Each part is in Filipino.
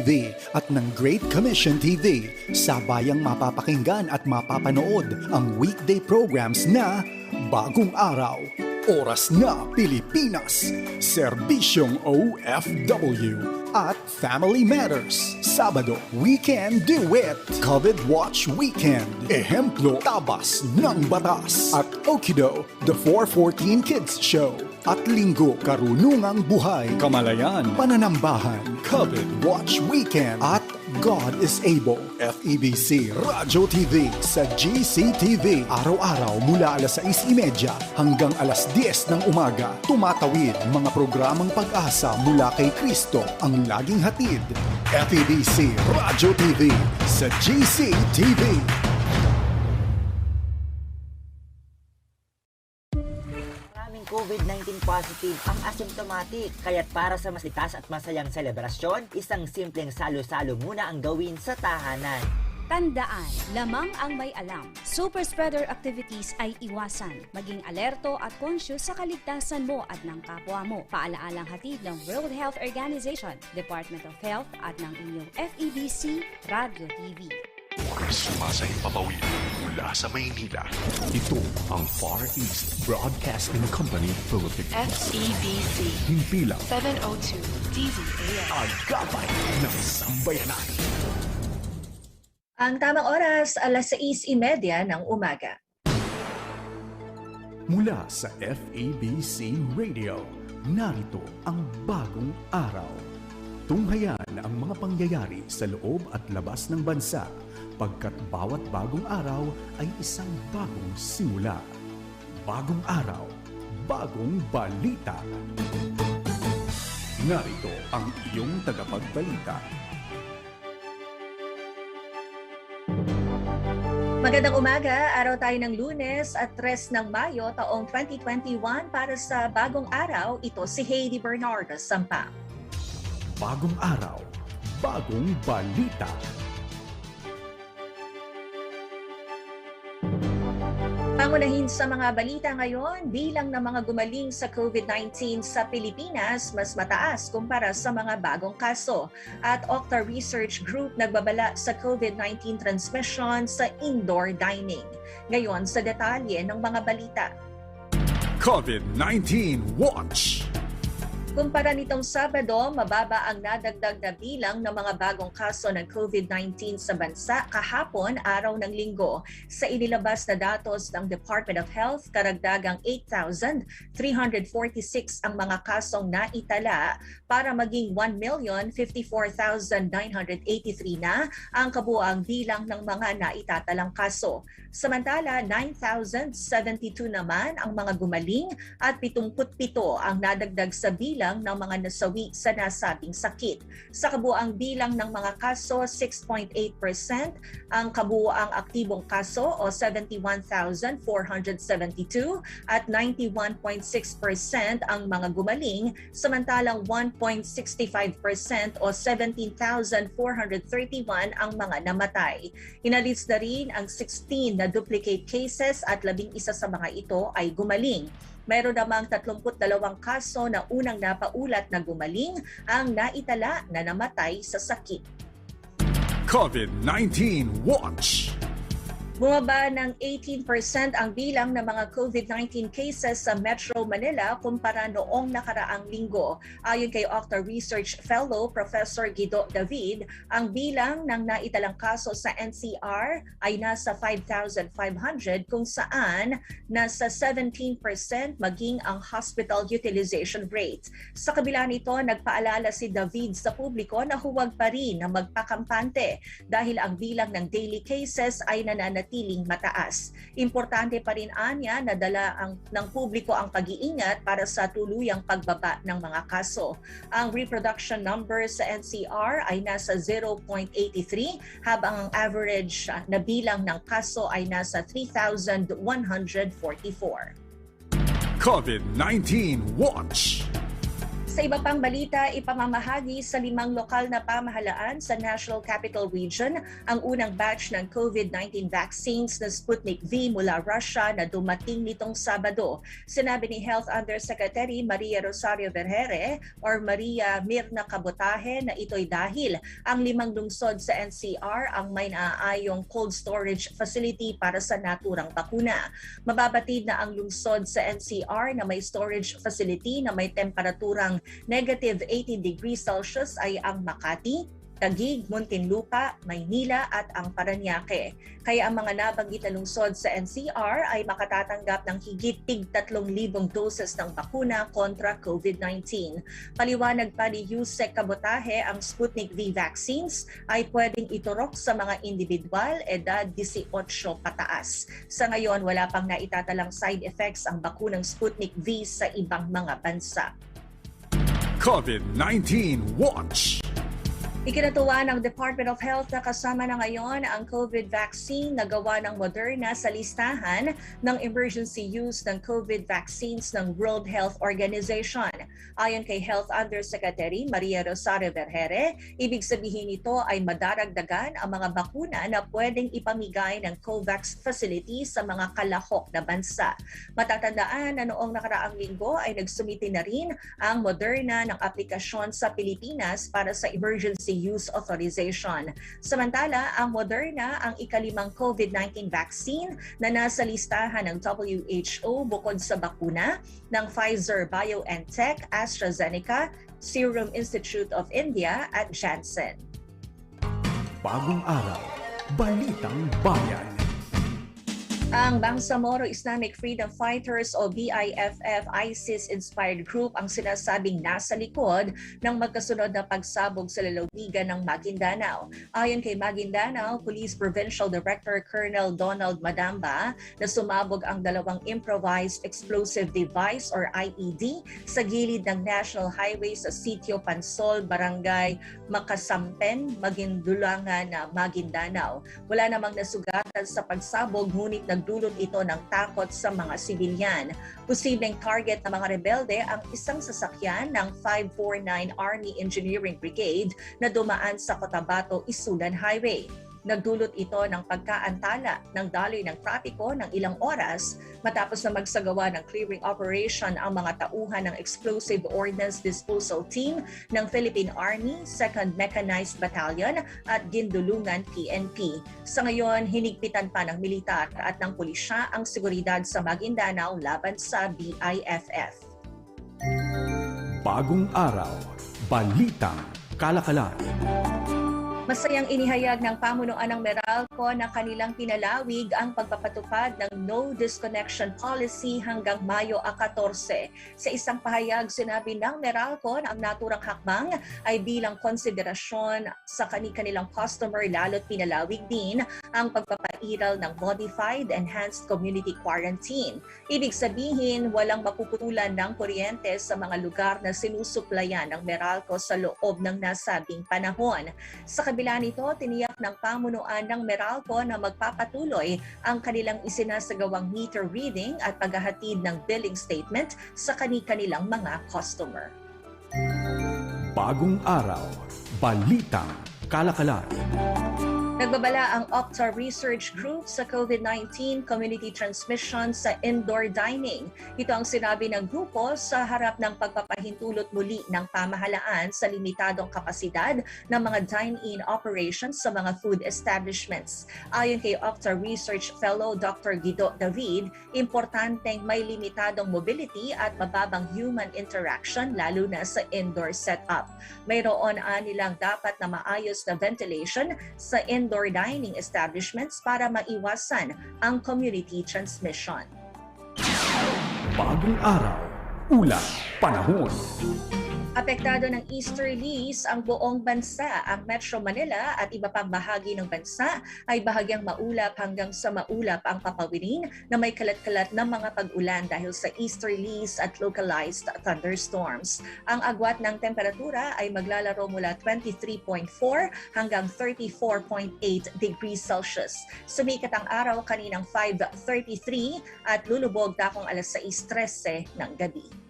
TV at ng Great Commission TV. Sabayang mapapakinggan at mapapanood ang weekday programs na Bagong Araw, Oras na Pilipinas, Serbisyong OFW, at Family Matters. Sabado, We Can Do It, COVID Watch Weekend, Ehemplo Tabas ng Batas, at Okido, The 414 Kids Show. At Linggo, Karunungang Buhay, Kamalayan, Pananambahan, COVID Watch Weekend, at God is Able, FEBC Radyo TV sa GCTV. Araw-araw mula alas 6.30 hanggang alas 10 ng umaga. Tumatawid mga programang pag-asa mula kay Kristo ang laging hatid. FEBC Radyo TV sa GCTV. Positive ang asymptomatic. Kaya't para sa mas likas at masayang selebrasyon, isang simpleng salo-salo muna ang gawin sa tahanan. Tandaan, lamang ang may alam. Super spreader activities ay iwasan. Maging alerto at conscious sa kaligtasan mo at ng kapwa mo. Paalaalang hatid ng World Health Organization, Department of Health at ng inyong FEBC Radio TV. Sumasay papawid mula sa Maynila. Ito ang Far East Broadcasting Company Philippines. FEBC Himpilang 702 DZAM. agapay ng sambayanan. Ang tamang oras, alas 6.30 ng umaga. Mula sa FEBC Radio, narito ang bagong araw. Tunghayan ang mga pangyayari sa loob at labas ng bansa pagkat bawat bagong araw ay isang bagong simula. Bagong araw, bagong balita. Narito ang iyong tagapagbalita. Magandang umaga, araw tayo ng lunes at 3 ng Mayo taong 2021 para sa bagong araw. Ito si Heidi Bernardo Sampa. Bagong araw, bagong balita. Pangunahin sa mga balita ngayon, bilang ng mga gumaling sa COVID-19 sa Pilipinas mas mataas kumpara sa mga bagong kaso. At Octa Research Group nagbabala sa COVID-19 transmission sa indoor dining. Ngayon sa detalye ng mga balita. COVID-19 Watch. Kumpara nitong Sabado, mababa ang nadagdag na bilang ng mga bagong kaso ng COVID-19 sa bansa kahapon araw ng linggo. Sa inilabas na datos ng Department of Health, karagdagang 8,346 ang mga kasong naitala para maging 1,054,983 na ang kabuang bilang ng mga naitatalang kaso. Samantala, 9,072 naman ang mga gumaling at 77 ang nadagdag sa bilang ng mga nasawi sa nasabing sakit. Sa kabuang bilang ng mga kaso, 6.8% ang kabuang aktibong kaso o 71,472 at 91.6% ang mga gumaling, samantalang 1.65% o 17,431 ang mga namatay. Inalis na rin ang 16 na duplicate cases at labing isa sa mga ito ay gumaling. Meron namang 32 kaso na unang napaulat na gumaling ang naitala na namatay sa sakit. COVID-19 Watch. Bumaba ng 18% ang bilang ng mga COVID-19 cases sa Metro Manila kumpara noong nakaraang linggo. Ayon kay Octa Research Fellow Professor Guido David, ang bilang ng naitalang kaso sa NCR ay nasa 5,500 kung saan nasa 17% maging ang hospital utilization rate. Sa kabila nito, nagpaalala si David sa publiko na huwag pa rin na magpakampante dahil ang bilang ng daily cases ay nananatiling mataas. Importante pa rin anya na dala ang, ng publiko ang pag-iingat para sa tuluyang pagbaba ng mga kaso. Ang reproduction number sa NCR ay nasa 0.83 habang ang average ah, na bilang ng kaso ay nasa 3,144. COVID-19 Watch. Sa iba pang balita, ipamamahagi sa limang lokal na pamahalaan sa National Capital Region ang unang batch ng COVID-19 vaccines na Sputnik V mula Russia na dumating nitong Sabado. Sinabi ni Health Undersecretary Maria Rosario Vergere or Maria Mirna Cabotaje na ito'y dahil ang limang lungsod sa NCR ang may naaayong cold storage facility para sa naturang bakuna. Mababatid na ang lungsod sa NCR na may storage facility na may temperaturang negative 18 degrees Celsius ay ang Makati, Taguig, Muntinlupa, Maynila at ang Paranaque. Kaya ang mga nabanggit na lungsod sa NCR ay makatatanggap ng higit tig 3,000 doses ng bakuna kontra COVID-19. Paliwanag pa ni Yusek Kabotahe, ang Sputnik V vaccines ay pwedeng iturok sa mga individual edad 18 pataas. Sa ngayon, wala pang naitatalang side effects ang bakunang Sputnik V sa ibang mga bansa. COVID-19 Watch. Ikinatuwa ng Department of Health na kasama na ngayon ang COVID vaccine na gawa ng Moderna sa listahan ng emergency use ng COVID vaccines ng World Health Organization. Ayon kay Health Undersecretary Maria Rosario Vergere, ibig sabihin nito ay madaragdagan ang mga bakuna na pwedeng ipamigay ng COVAX facility sa mga kalahok na bansa. Matatandaan na noong nakaraang linggo ay nagsumiti na rin ang Moderna ng aplikasyon sa Pilipinas para sa emergency use authorization. Samantala, ang Moderna ang ikalimang COVID-19 vaccine na nasa listahan ng WHO bukod sa bakuna ng Pfizer BioNTech, AstraZeneca, Serum Institute of India at Janssen. Bagong araw. Balitang Bayan. Ang Bangsamoro Islamic Freedom Fighters o BIFF ISIS-inspired group ang sinasabing nasa likod ng magkasunod na pagsabog sa lalawigan ng Maguindanao. Ayon kay Maguindanao Police Provincial Director Colonel Donald Madamba na sumabog ang dalawang improvised explosive device or IED sa gilid ng National Highway sa Sitio Pansol, Barangay Makasampen, Maguindulangan, Maguindanao. Wala namang nasugatan sa pagsabog ngunit nagdulot ito ng takot sa mga sibilyan. Posibleng target ng mga rebelde ang isang sasakyan ng 549 Army Engineering Brigade na dumaan sa Cotabato Isulan Highway. Nagdulot ito ng pagkaantala ng daloy ng trapiko ng ilang oras matapos na magsagawa ng clearing operation ang mga tauhan ng Explosive Ordnance Disposal Team ng Philippine Army, 2nd Mechanized Battalion at Gindulungan PNP. Sa ngayon, hinigpitan pa ng militar at ng pulisya ang seguridad sa Maguindanao laban sa BIFF. Bagong araw. Balitang Kalakalan. Masayang inihayag ng pamunuan ng Meralco na kanilang pinalawig ang pagpapatupad ng no disconnection policy hanggang Mayo 14. Sa isang pahayag, sinabi ng Meralco na ang naturang hakbang ay bilang konsiderasyon sa kanilang customer lalo't pinalawig din ang pagpapairal ng modified enhanced community quarantine. Ibig sabihin, walang mapuputulan ng kuryente sa mga lugar na sinusuplayan ng Meralco sa loob ng nasabing panahon. Sa kabila nito, tiniyak ng pamunuan ng Meralco na magpapatuloy ang kanilang isinasagawang meter reading at paghahatid ng billing statement sa kani-kanilang mga customer. Bagong araw. Balitang Kalakalan. Nagbabala ang Opta Research Group sa COVID-19 community transmission sa indoor dining. Ito ang sinabi ng grupo sa harap ng pagpapahintulot muli ng pamahalaan sa limitadong kapasidad ng mga dine-in operations sa mga food establishments. Ayon kay Opta Research Fellow Dr. Guido David, importanteng may limitadong mobility at mababang human interaction lalo na sa indoor setup. Mayroon anilang dapat na maayos na ventilation sa indoor indoor dining establishments para maiwasan ang community transmission. Bagong araw. Ulat. Panahon. Apektado ng easterlies ang buong bansa. Ang Metro Manila at iba pang bahagi ng bansa ay bahagyang maulap hanggang sa maulap ang papawirin na may kalat-kalat na mga pag-ulan dahil sa easterlies at localized thunderstorms. Ang agwat ng temperatura ay maglalaro mula 23.4 hanggang 34.8 degrees Celsius. Sumikat ang araw kaninang 5.33 at lulubog dakong alas 6.13 ng gabi.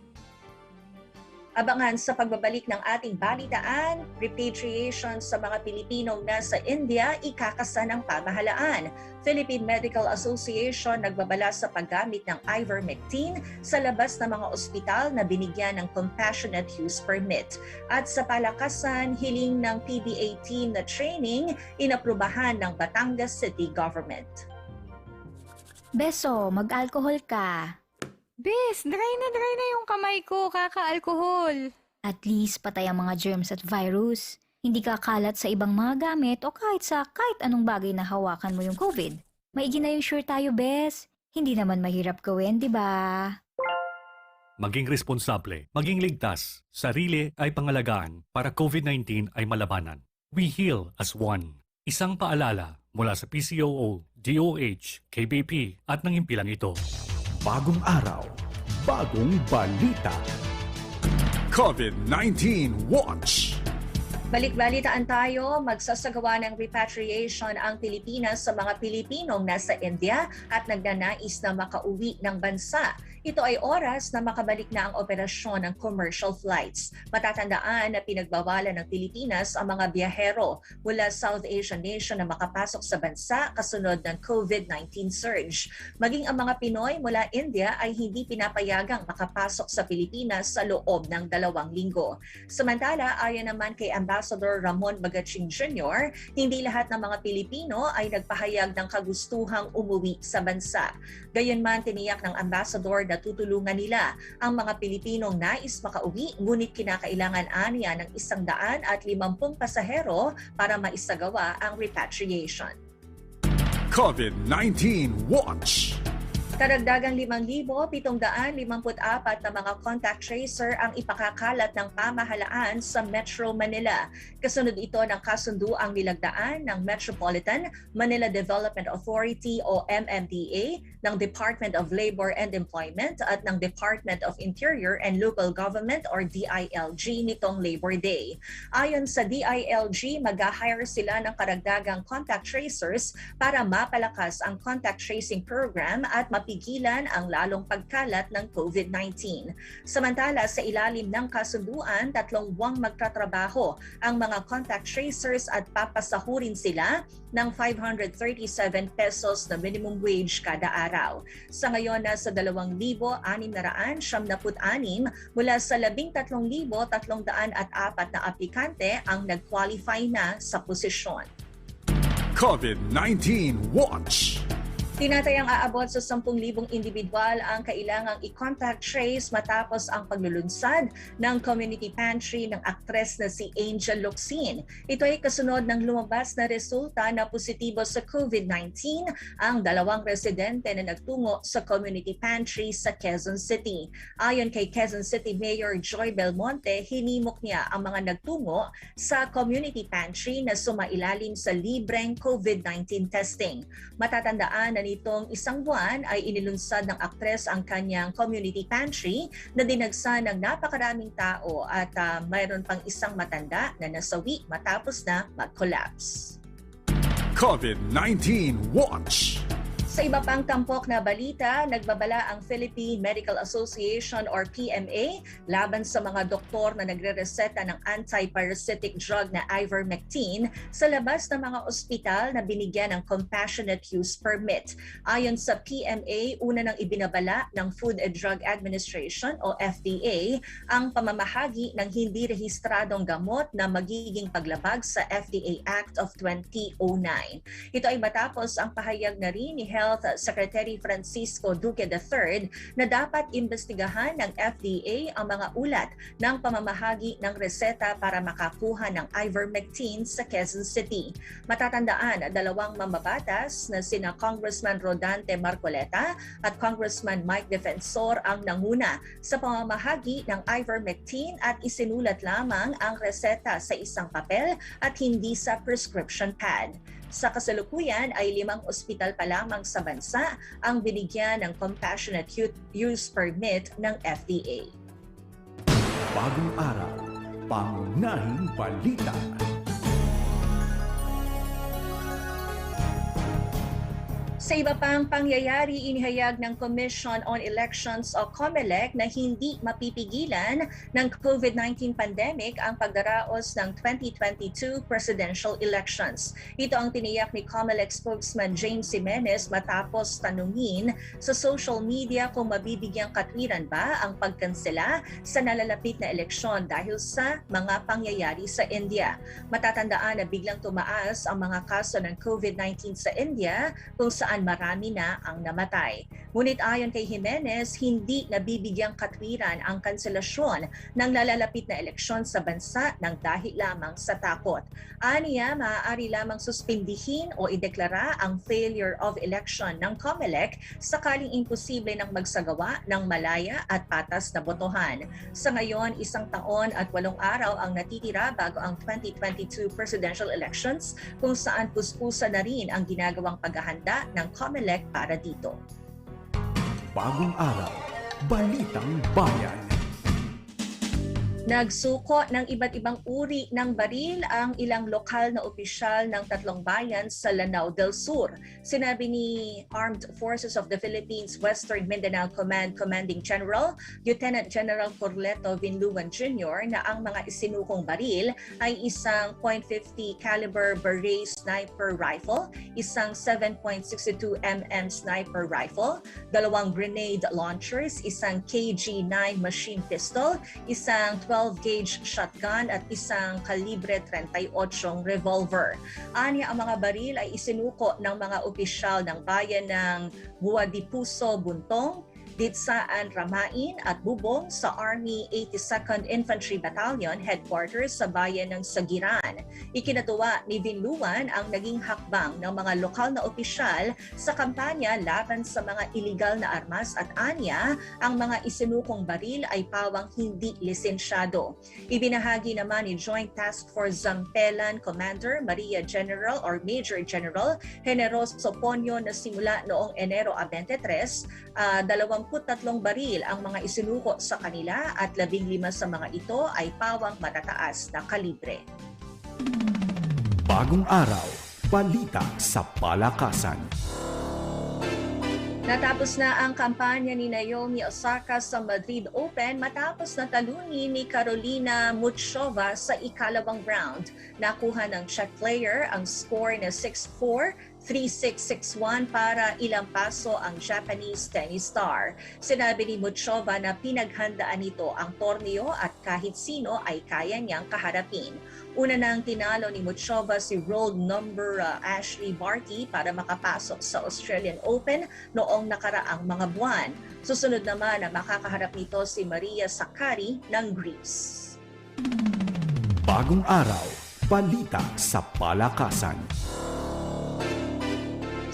Abangan sa pagbabalik ng ating balitaan, repatriation sa mga Pilipinong nasa India, ikakasa ng pamahalaan. Philippine Medical Association nagbabala sa paggamit ng ivermectin sa labas ng mga ospital na binigyan ng compassionate use permit. At sa palakasan, hiling ng PBA team na training, inaprubahan ng Batangas City Government. Beso, mag-alcohol ka. Bes, dry na dry na yung kamay ko, kaka-alkohol. At least patay ang mga germs at virus. Hindi kakalat sa ibang mga gamit o kahit sa kahit anong bagay na hawakan mo yung COVID. Maigi na yung sure tayo, Bes. Hindi naman mahirap gawin, di ba? Maging responsable, maging ligtas, sarili ay pangalagaan para COVID-19 ay malabanan. We heal as one. Isang paalala mula sa PCOO, DOH, KBP at ng impilang ito. Bagong araw, bagong balita. COVID-19 Watch. Balik-balitaan tayo, magsasagawa ng repatriation ang Pilipinas sa mga Pilipinong nasa India at nagnanais na makauwi ng bansa. Ito ay oras na makabalik na ang operasyon ng commercial flights. Matatandaan na pinagbawalan ng Pilipinas ang mga biyahero mula South Asian nation na makapasok sa bansa kasunod ng COVID-19 surge. Maging ang mga Pinoy mula India ay hindi pinapayagang makapasok sa Pilipinas sa loob ng dalawang linggo. Samantala, ayon naman kay Ambassador Ramon Bagaching Jr., hindi lahat ng mga Pilipino ay nagpahayag ng kagustuhang umuwi sa bansa. Gayunman, tiniyak ng ambassador na tutulungan nila ang mga Pilipinong nais makauwi ngunit kinakailangan aniya ng isang daan at limampung pasahero para maisagawa ang repatriation. COVID-19 Watch. Karagdagang 5,754 na mga contact tracer ang ipakakalat ng pamahalaan sa Metro Manila. Kasunod ito ng kasunduang nilagdaan ng Metropolitan Manila Development Authority o MMDA, ng Department of Labor and Employment at ng Department of Interior and Local Government or DILG nitong Labor Day. Ayon sa DILG, mag-hire sila ng karagdagang contact tracers para mapalakas ang contact tracing program at mapigilan ang lalong pagkalat ng COVID-19. Samantala, sa ilalim ng kasunduan, tatlong buwang magtatrabaho ang mga contact tracers at papasahurin sila ng 537 pesos na minimum wage kada araw. Sa ngayon, nasa 2,676 mula sa 13,304 na aplikante ang nag-qualify na sa posisyon. COVID-19 Watch. Tinatayang aabot sa 10,000 individual ang kailangang i-contact trace matapos ang paglulunsad ng community pantry ng aktres na si Angel Locsin. Ito ay kasunod ng lumabas na resulta na positibo sa COVID-19 ang dalawang residente na nagtungo sa community pantry sa Quezon City. Ayon kay Quezon City Mayor Joy Belmonte, hinimok niya ang mga nagtungo sa community pantry na sumailalim sa libreng COVID-19 testing. Matatandaan na nitong isang buwan ay inilunsad ng aktres ang kanyang community pantry na dinagsa ng napakaraming tao at uh, mayroon pang isang matanda na nasawi matapos na mag-collapse. COVID-19 Watch. Sa iba pang tampok na balita, nagbabala ang Philippine Medical Association or PMA laban sa mga doktor na nagre-reseta ng anti-parasitic drug na ivermectin sa labas ng mga ospital na binigyan ng compassionate use permit. Ayon sa PMA, una nang ibinabala ng Food and Drug Administration o FDA ang pamamahagi ng hindi rehistradong gamot na magiging paglabag sa FDA Act of 2009. Ito ay matapos ang pahayag na rin ni Health Secretary Francisco Duque III na dapat imbestigahan ng FDA ang mga ulat ng pamamahagi ng reseta para makakuha ng ivermectin sa Quezon City. Matatandaan, dalawang mambabatas na sina Congressman Rodante Marcoleta at Congressman Mike Defensor ang nanguna sa pamamahagi ng ivermectin at isinulat lamang ang reseta sa isang papel at hindi sa prescription pad. Sa kasalukuyan ay limang ospital pa lamang sa bansa ang binigyan ng Compassionate Use Permit ng FDA. Bagong araw, pangunahing balita. Sa iba pang pangyayari, inihayag ng Commission on Elections o COMELEC na hindi mapipigilan ng COVID-19 pandemic ang pagdaraos ng 2022 presidential elections. Ito ang tiniyak ni COMELEC spokesman James Jimenez matapos tanungin sa social media kung mabibigyang katwiran ba ang pagkansela sa nalalapit na eleksyon dahil sa mga pangyayari sa India. Matatandaan na biglang tumaas ang mga kaso ng COVID-19 sa India kung saan marami na ang namatay. Ngunit ayon kay Jimenez, hindi nabibigyang katwiran ang kanselasyon ng nalalapit na eleksyon sa bansa ng dahil lamang sa takot. Aniya, maaari lamang suspindihin o ideklara ang failure of election ng COMELEC sakaling imposible ng magsagawa ng malaya at patas na botohan. Sa ngayon, isang taon at walong araw ang natitira bago ang 2022 presidential elections kung saan puspusa na rin ang ginagawang paghahanda ng COMELEC para dito. Bagong araw, Balitang Bayan. Nagsuko ng iba't ibang uri ng baril ang ilang lokal na opisyal ng tatlong bayan sa Lanao del Sur. Sinabi ni Armed Forces of the Philippines Western Mindanao Command Commanding General Lieutenant General Corleto Vinluan Jr. na ang mga isinukong baril ay isang .50 caliber Beret sniper rifle, isang 7.62 mm sniper rifle, dalawang grenade launchers, isang KG-9 machine pistol, isang 12-gauge shotgun at isang kalibre 38 revolver. Anya ang mga baril ay isinuko ng mga opisyal ng bayan ng Buwadipuso, Buntong, Ditsaan, Ramain at Bubong sa Army 82nd Infantry Battalion headquarters sa bayan ng Sagiran. Ikinatuwa ni Vinluan ang naging hakbang ng mga lokal na opisyal sa kampanya laban sa mga iligal na armas at anya ang mga isinukong baril ay pawang hindi lisensyado. Ibinahagi naman ni Joint Task Force Zampelan Commander Maria General or Major General Generoso Ponyo na simula noong Enero 23, uh, 23 baril ang mga isinuko sa kanila at 15 sa mga ito ay pawang matataas na kalibre. Bagong araw, Balita sa Palakasan. Natapos na ang kampanya ni Naomi Osaka sa Madrid Open matapos na talunin ni Carolina Muchova sa ikalawang round. Nakuha ng Czech player ang score na 6-4 3661 para ilang paso ang Japanese tennis star. Sinabi ni Muchova na pinaghandaan nito ang torneo at kahit sino ay kaya niyang kaharapin. Una nang tinalo ni Muchova si world number uh, Ashley Barty para makapasok sa Australian Open noong nakaraang mga buwan. Susunod naman na makakaharap nito si Maria Sakkari ng Greece. Bagong araw, Balita sa Palakasan.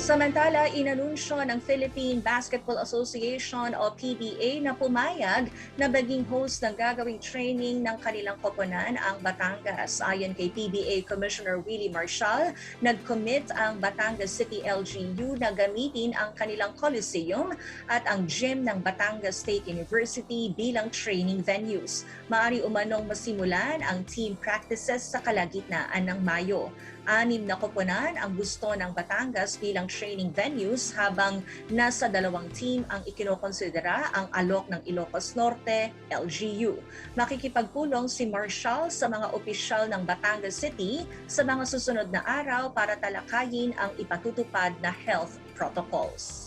Samantala, inanunsyo ng Philippine Basketball Association o PBA na pumayag na maging host ng gagawing training ng kanilang koponan ang Batangas. Ayon kay PBA Commissioner Willie Marshall, nag-commit ang Batangas City LGU na gamitin ang kanilang coliseum at ang gym ng Batangas State University bilang training venues. Maari umanong masimulan ang team practices sa kalagitnaan ng Mayo. Anim na koponan ang gusto ng Batangas bilang training venues habang nasa dalawang team ang ikinokonsidera ang alok ng Ilocos Norte, LGU. Makikipagpulong si Marshall sa mga opisyal ng Batangas City sa mga susunod na araw para talakayin ang ipatutupad na health protocols.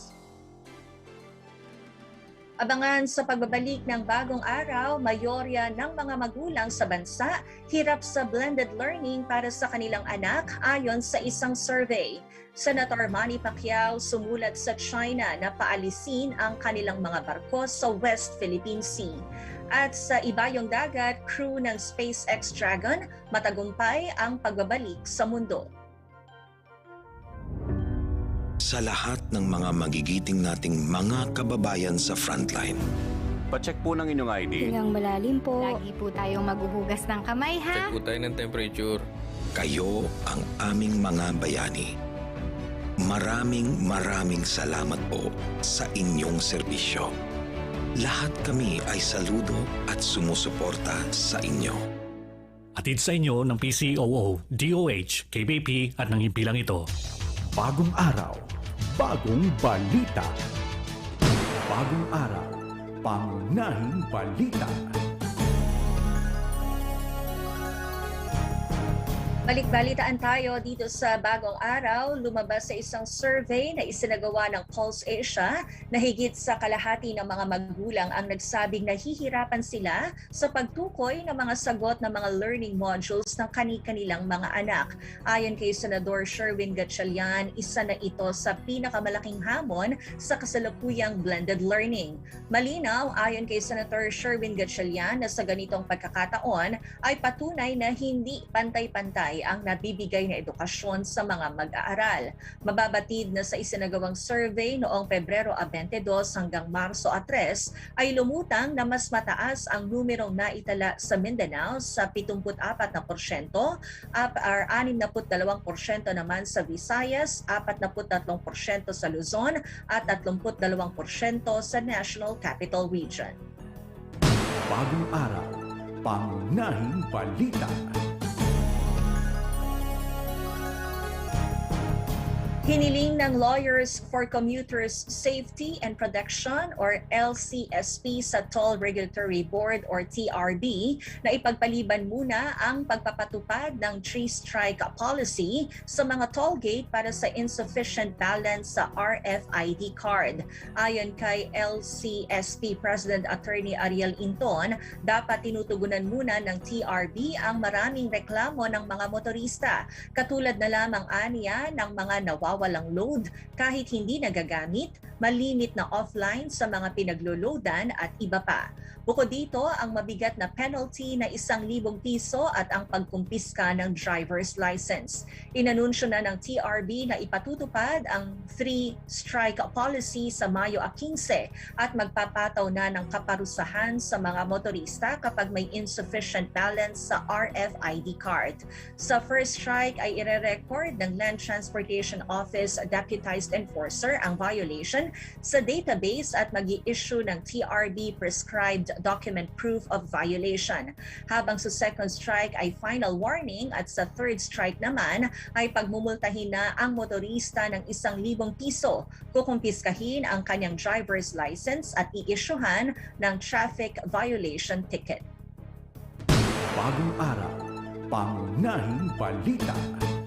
Abangan sa pagbabalik ng bagong araw, mayorya ng mga magulang sa bansa hirap sa blended learning para sa kanilang anak ayon sa isang survey. Senator Manny Pacquiao sumulat sa China na paalisin ang kanilang mga barko sa West Philippine Sea. At sa ibayong dagat, crew ng SpaceX Dragon matagumpay ang pagbabalik sa mundo. Sa lahat ng mga magigiting nating mga kababayan sa frontline. Pacheck po ng inyong ID. Hingang malalim po. Lagi po tayong maghuhugas ng kamay, ha? Check po tayo ng temperature. Kayo ang aming mga bayani. Maraming maraming salamat po sa inyong serbisyo. Lahat kami ay saludo at sumusuporta sa inyo. Atid sa inyo ng PCOO, DOH, KBP at ng himpilang ito. Bagong araw, bagong balita. Bagong araw, pangunahing balita. Balik-balitaan tayo dito sa bagong araw. Lumabas sa isang survey na isinagawa ng Pulse Asia na higit sa kalahati ng mga magulang ang nagsabing nahihirapan sila sa pagtukoy ng mga sagot ng mga learning modules ng kani-kanilang mga anak. Ayon kay Senador Sherwin Gatchalian, isa na ito sa pinakamalaking hamon sa kasalukuyang blended learning. Malinaw ayon kay Senator Sherwin Gatchalian na sa ganitong pagkakataon ay patunay na hindi pantay-pantay ang nabibigay na edukasyon sa mga mag-aaral. Mababatid na sa isinagawang survey noong Pebrero 22 hanggang Marso 3 ay lumutang na mas mataas ang numerong naitala sa Mindanao sa 74%, up or 62% naman sa Visayas, 43% sa Luzon at 32% sa National Capital Region. Bagong araw, pangunahing balita. Hiniling ng Lawyers for Commuters Safety and Protection or LCSP sa Toll Regulatory Board or TRB na ipagpaliban muna ang pagpapatupad ng three strike policy sa mga toll gate para sa insufficient balance sa RFID card. Ayon kay LCSP President Attorney Ariel Inton, dapat tinutugunan muna ng TRB ang maraming reklamo ng mga motorista, katulad na lamang aniya ng mga nawawalang load kahit hindi nagagamit, malimit na offline sa mga pinagloloadan at iba pa. Bukod dito, ang mabigat na penalty na isang libong piso at ang pagkumpiska ng driver's license. Inanunsyo na ng TRB na ipatutupad ang three-strike policy sa Mayo 15 at magpapataw na ng kaparusahan sa mga motorista kapag may insufficient balance sa RFID card. Sa first strike ay ire-record ng Land Transportation Office Deputized Enforcer ang violation sa database at mag issue ng TRB prescribed document proof of violation. Habang sa second strike ay final warning at sa third strike naman ay pagmumultahin na ang motorista ng isang libong piso. Kukumpiskahin ang kanyang driver's license at i-issuehan ng traffic violation ticket. Bagong araw, pangunahing balita.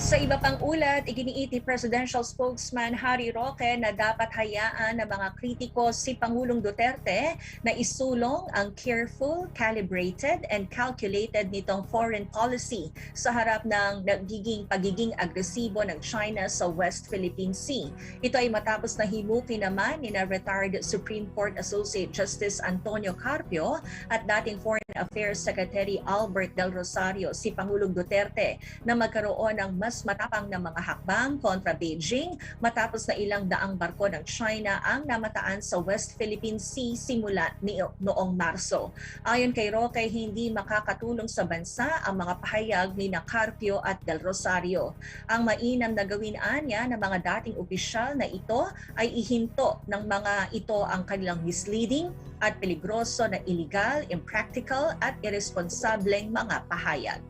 Sa iba pang ulat, iginiiti Presidential Spokesman Harry Roque na dapat hayaan ng mga kritiko si Pangulong Duterte na isulong ang careful, calibrated, and calculated nitong foreign policy sa harap ng nagiging pagiging agresibo ng China sa West Philippine Sea. Ito ay matapos na himuki naman ni na retired Supreme Court Associate Justice Antonio Carpio at dating Foreign Affairs Secretary Albert Del Rosario si Pangulong Duterte na magkaroon ng mas matapang na mga hakbang kontra Beijing matapos na ilang daang barko ng China ang namataan sa West Philippine Sea simula noong Marso. Ayon kay Roque, hindi makakatulong sa bansa ang mga pahayag ni Carpio at Del Rosario. Ang mainam na gawin anya ng mga dating opisyal na ito ay ihinto ng mga ito ang kanilang misleading at peligroso na illegal, impractical at irresponsableng mga pahayag.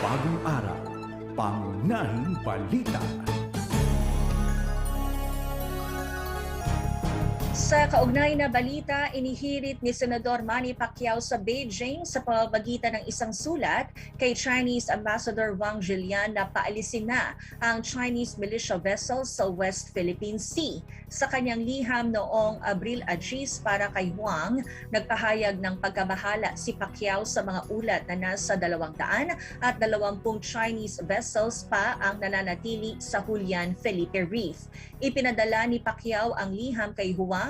Bagong araw, pangunahing balita. Sa kaugnay na balita, inihirit ni Senador Manny Pacquiao sa Beijing sa pamamagitan ng isang sulat kay Chinese Ambassador Wang Jilian na paalisin na ang Chinese militia vessels sa West Philippine Sea. Sa kanyang liham noong Abril Agis para kay Wang, nagpahayag ng pagkabahala si Pacquiao sa mga ulat na nasa 200 at 20 Chinese vessels pa ang nananatili sa Julian Felipe Reef. Ipinadala ni Pacquiao ang liham kay Huang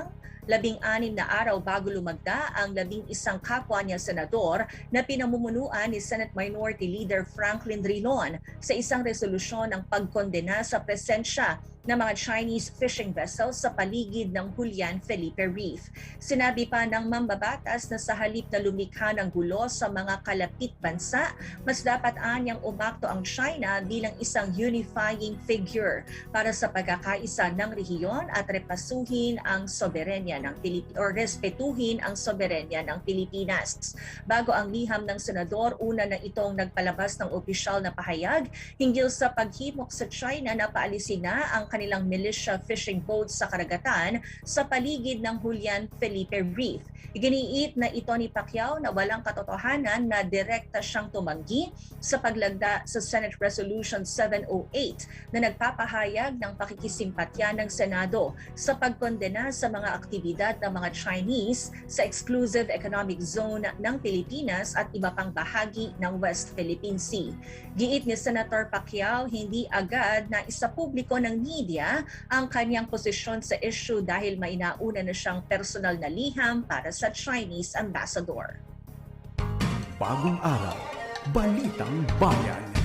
labing-anim na araw bago lumagda ang labing isang kapwa niya senador na pinamumunuan ni Senate Minority Leader Franklin Drilon sa isang resolusyon ng pagkondena sa presensya ng mga Chinese fishing vessels sa paligid ng Julian Felipe Reef. Sinabi pa ng mambabatas na sa halip na lumikha ng gulo sa mga kalapit bansa, mas dapat anyang umakto ang China bilang isang unifying figure para sa pagkakaisa ng rehiyon at repasuhin ang soberenya ng Pilip or respetuhin ang soberenya ng Pilipinas. Bago ang liham ng senador, una na itong nagpalabas ng opisyal na pahayag hinggil sa paghimok sa China na paalisin na ang kanilang militia fishing boats sa karagatan sa paligid ng Julian Felipe Reef. Iginiit na ito ni Pacquiao na walang katotohanan na direkta siyang tumanggi sa paglagda sa Senate Resolution 708 na nagpapahayag ng pakikisimpatya ng Senado sa pagkondena sa mga aktibidad ng mga Chinese sa Exclusive Economic Zone ng Pilipinas at iba pang bahagi ng West Philippine Sea. Giit ni Senator Pacquiao, hindi agad na isa publiko ng media ang kanyang posisyon sa issue dahil may nauna na siyang personal na liham para sa Chinese ambassador. Bagong araw, Balitang Bayan.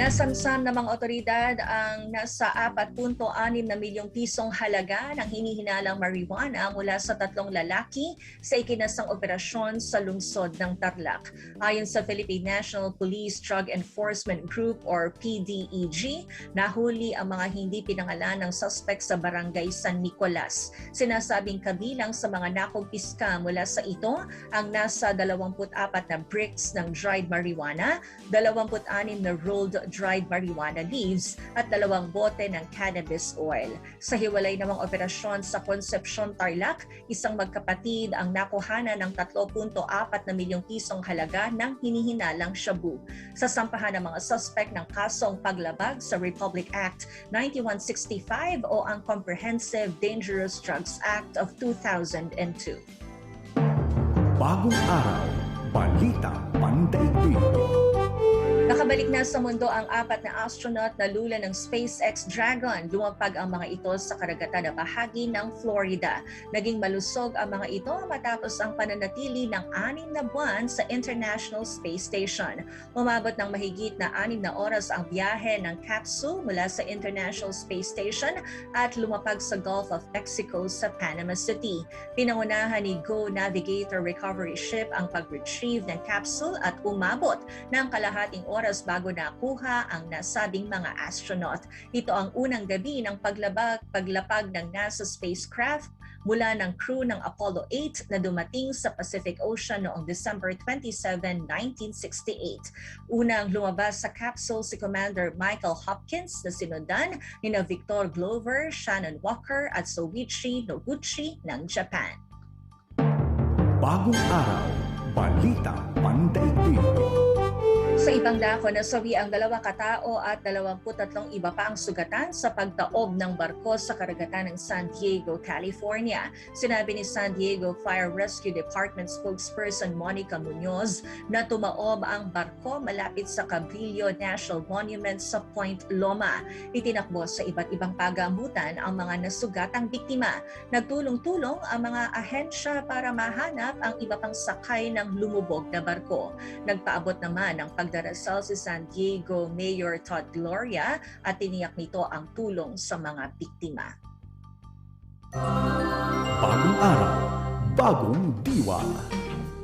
Nasamsam ng mga otoridad ang nasa 4.6 na milyong pisong halaga ng hinihinalang marijuana mula sa tatlong lalaki sa ikinasang operasyon sa lungsod ng Tarlac. Ayon sa Philippine National Police Drug Enforcement Group or PDEG, nahuli ang mga hindi pinangalan ng suspect sa barangay San Nicolas. Sinasabing kabilang sa mga nakumpiska mula sa ito ang nasa 24 na bricks ng dried marijuana, 26 na rolled dried marijuana leaves at dalawang bote ng cannabis oil. Sa hiwalay namang operasyon sa Concepcion Tarlac, isang magkapatid ang nakuhana ng 3.4 na milyong pisong halaga ng hinihinalang shabu. Sa sampahan ng mga suspect ng kasong paglabag sa Republic Act 9165 o ang Comprehensive Dangerous Drugs Act of 2002. Bagong araw, Balita Pandaigdig. Nakabalik na sa mundo ang apat na astronaut na lula ng SpaceX Dragon. Lumapag ang mga ito sa karagatan na bahagi ng Florida. Naging malusog ang mga ito matapos ang pananatili ng anim na buwan sa International Space Station. Umabot ng mahigit na anim na oras ang biyahe ng capsule mula sa International Space Station at lumapag sa Gulf of Mexico sa Panama City. Pinangunahan ni Go Navigator Recovery Ship ang pag-retrieve ng capsule at umabot ng kalahating oras bago nakuha ang nasabing mga astronaut. Ito ang unang gabi ng paglabag, paglapag ng NASA spacecraft mula ng crew ng Apollo 8 na dumating sa Pacific Ocean noong December 27, 1968. Unang lumabas sa capsule si Commander Michael Hopkins na sinundan ni na Victor Glover, Shannon Walker at Soichi Noguchi ng Japan. Bagong araw, Balita Pandaigdig. Sa ibang dako, nasawi ang dalawa katao at 23 iba pa ang sugatan sa pagtaob ng barko sa karagatan ng San Diego, California. Sinabi ni San Diego Fire Rescue Department spokesperson Monica Munoz na tumaob ang barko malapit sa Cabrillo National Monument sa Point Loma. Itinakbo sa iba't ibang pagamutan ang mga nasugatang biktima. Nagtulong-tulong ang mga ahensya para mahanap ang iba pang sakay ng lumubog na barko. Nagpaabot naman ng pagdarasal si San Diego Mayor Todd Gloria at tiniyak nito ang tulong sa mga biktima. Bagong araw, bagong diwa.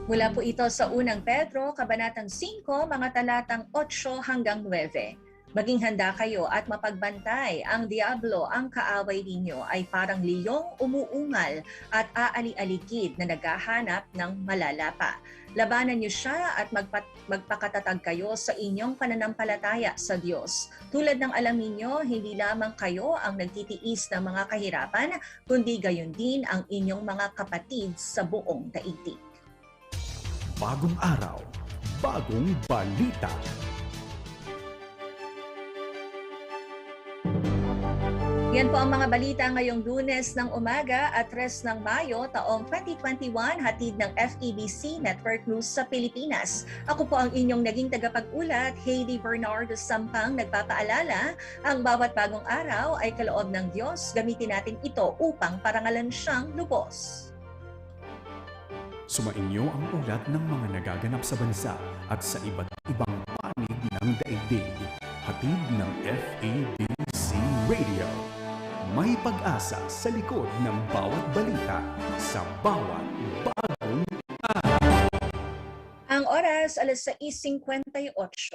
Mula po ito sa unang Pedro, Kabanatang 5, mga talatang 8 hanggang 9. Maging handa kayo at mapagbantay. Ang Diablo, ang kaaway ninyo, ay parang liyong umuungal at aali-aligid na naghahanap ng malalapa. Labanan niyo siya at magpa- magpakatatag kayo sa inyong pananampalataya sa Diyos. Tulad ng alam ninyo, hindi lamang kayo ang nagtitiis ng mga kahirapan, kundi gayon din ang inyong mga kapatid sa buong daigdig. Bagong araw, bagong balita. Yan po ang mga balita ngayong lunes ng umaga at 3 ng Mayo taong 2021 hatid ng FEBC Network News sa Pilipinas. Ako po ang inyong naging tagapag-ulat, Heidi Bernardo Sampang, nagpapaalala ang bawat bagong araw ay kaloob ng Diyos. Gamitin natin ito upang parangalan siyang lubos. Sumainyo ang ulat ng mga nagaganap sa bansa at sa iba't ibang panig ng daigdig. Hatid ng FEBC Radio. May pag-asa sa likod ng bawat balita sa bawat bagong Ang oras, alas 6.58.